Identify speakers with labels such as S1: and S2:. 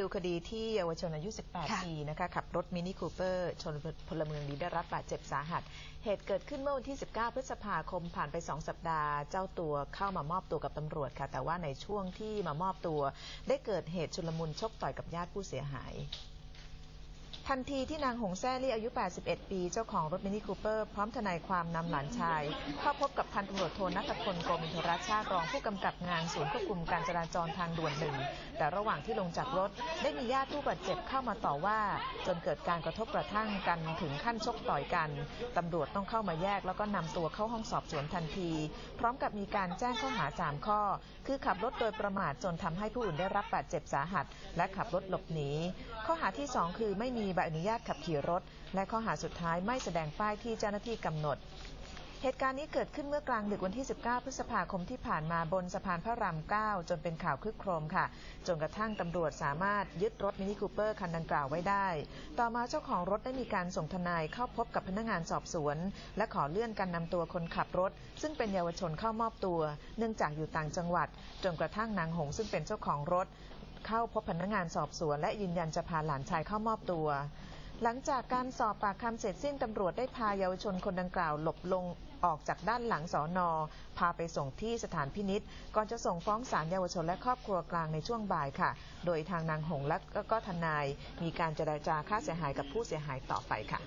S1: ดูคดีที่เยาวชนอายุ
S2: ค่ะ
S1: 18 ปีนะคะขับรถมินิคูเปอร์ ชนพลเมืองดีได้รับบาดเจ็บสาหัส เหตุเกิดขึ้นเมื่อวันที่ 19 พฤษภาคมผ่านไป 2 สัปดาห์ เจ้าตัวเข้ามามอบตัวกับตำรวจค่ะ แต่ว่าในช่วงที่มามอบตัว ได้เกิดเหตุชุลมุนชกต่อยกับญาติผู้เสียหาย ทันทีที่นางหงแซ่ลี่อายุ 81 ปี เจ้าของรถมินิคูเปอร์ พร้อมทนายความนำหลานชายเข้าพบกับพันตำรวจโทนัทพลโกมินทรัชชาติรองผู้กำกับงานศูนย์ควบคุมการจราจรทางด่วนหนึ่ง แต่ระหว่างที่ลงจากรถได้มีญาติผู้บาดเจ็บเข้ามาต่อว่า จนเกิดการกระทบกระทั่งกันถึงขั้นชกต่อยกันตำรวจต้องเข้ามาแยกแล้วก็นำตัวเข้าห้องสอบสวนทันที พร้อมกับมีการแจ้งข้อหา 3 ข้อ คือขับรถโดยประมาทจนทำให้ผู้อื่นได้รับบาดเจ็บสาหัส และขับรถหลบหนีข้อหาที่ 2 คือไม่มีใบอนุญาตขับขี่รถ และข้อหาสุดท้ายไม่แสดงป้ายที่เจ้าหน้าที่กำหนด เหตุการณ์นี้เกิดขึ้นเมื่อกลางดึกวันที่ 19 พฤษภาคมที่ผ่านมาบนสะพานพระราม 9 จนเป็นข่าวคลึกโครมค่ะ จนกระทั่งตำรวจสามารถยึดรถมินิคูเปอร์คันดังกล่าวไว้ได้ ต่อมาเจ้าของรถได้มีการส่งทนายเข้าพบกับพนักงานสอบสวน และขอเลื่อนการนำตัวคนขับรถ ซึ่งเป็นเยาวชนเข้ามอบตัว เนื่องจากอยู่ต่างจังหวัด จนกระทั่งนางหงซึ่งเป็นเจ้าของรถ เข้าพบพนักงานสอบสวน และยืนยันจะพาหลานชายเข้ามอบตัว หลังจากการสอบปากคำเสร็จสิ้นตำรวจได้พาเยาวชนคนดังกล่าวหลบลงออกจากด้านหลังสอนอ พาไปส่งที่สถานพินิษก่อนจะส่งฟ้องศาลเยาวชนและครอบครัวกลางในช่วงบ่ายค่ะ โดยทางนางหงและก็ทนายมีการเจรจาค่าเสียหายกับผู้เสียหายต่อไปค่ะ